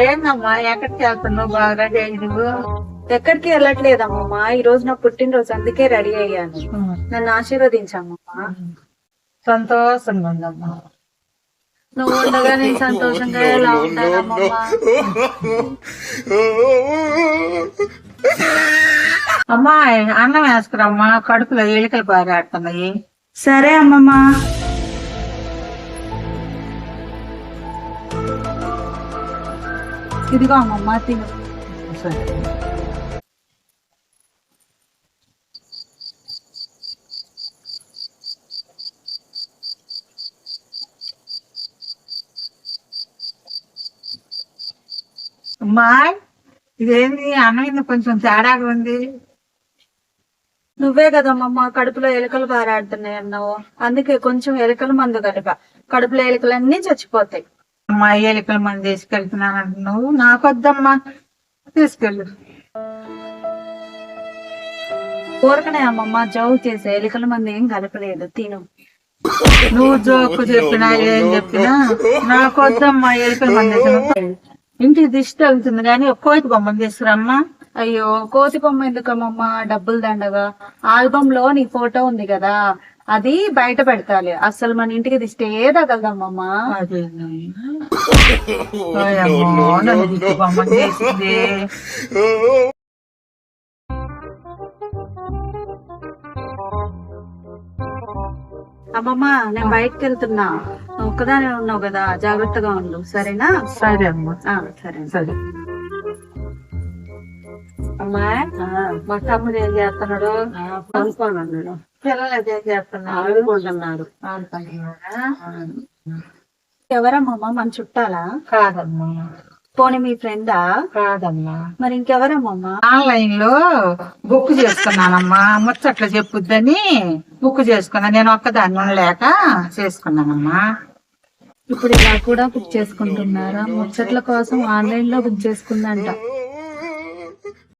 ఏందమ్మా ఎక్కడికి వెళ్తున్నావు బాగా నువ్వు ఎక్కడికి వెళ్ళట్లేదమ్మమ్మ ఈ రోజు నా పుట్టినరోజు అందుకే రెడీ అయ్యాను. నన్ను ఆశీర్వదించమ్మమ్మ సంతోషంగా ఉందమ్మా. నువ్వు ఉండగా నేను సంతోషంగా ఎలా ఉంటానమ్మమ్మ అమ్మా అన్నం వేసుకురమ్మా కడుపులో ఎలికలు పారాడుతున్నాయి సరే అమ్మమ్మ. ఇదిగో అమ్మమ్మ తిను. సరే. అమ్మా ఇదేంది? అన్నం కొంచెం తేడాగా ఉంది. నువ్వే కదమ్మమ్మ కడుపులో ఎలుకలు పారాడుతున్నాయి అన్నావు అందుకే కొంచెం ఎలుకల మందు కలిప కడుపులో ఎలుకలన్నీ చచ్చిపోతాయి. అమ్మా ఎలికల మంది తీసుకెళ్తున్నానంట నువ్వు నాకొద్దమ్మా తీసుకెళ్ళు. కోరకనే అమ్మమ్మ జవు చేసే ఎలుకల మంది ఏం కలపలేదు తిను. నువ్వు జోకు చెప్పినా ఏం చెప్పినా నాకొద్దమ్మా ఎలికల మంది ఇంటికి దిష్టి తగ్గుతుంది కానీ కోతి బొమ్మను తీసుకురమ్మా. అయ్యో కోతి బొమ్మ ఎందుకమ్మమ్మ డబ్బులు దండగా. ఆల్బమ్లో నీ ఫోటో ఉంది కదా అది బయట పెడతాలి. అసలు మన ఇంటికి తగలదమ్మమ్మ అదే బొమ్మను చేసింది. అమ్మమ్మ నేను బయటకు వెళ్తున్నా. నువ్వు ఒక్కదానే ఉన్నావు కదా జాగ్రత్తగా ఉండు. సరేనా? సరే అమ్మా. సరే. సరే. అమ్మా మా తమ్ముడు ఏం చేస్తున్నాడు? అనుకోనన్నాడు పిల్లలు అదే చేస్తున్నారు? ఆడుకుంటున్నారు. ఎవరమ్మమ్మ? మన చుట్టాలా? కాదమ్మా. పోనీ మీ ఫ్రెండా? కాదమ్మా. మరి ఇంకెవరమ్మమ్మ? ఆన్లైన్లో బుక్ చేసుకున్నానమ్మా. ముచ్చట్లు చెప్పుద్దని బుక్ చేసుకున్నా. నేను ఒక్కదాన్ని ఉండలేక చేసుకున్నానమ్మా. ఇప్పుడు ఇలా కూడా బుక్ చేసుకుంటున్నారా? ముచ్చట్ల కోసం ఆన్లైన్లో బుక్ చేసుకుందంట.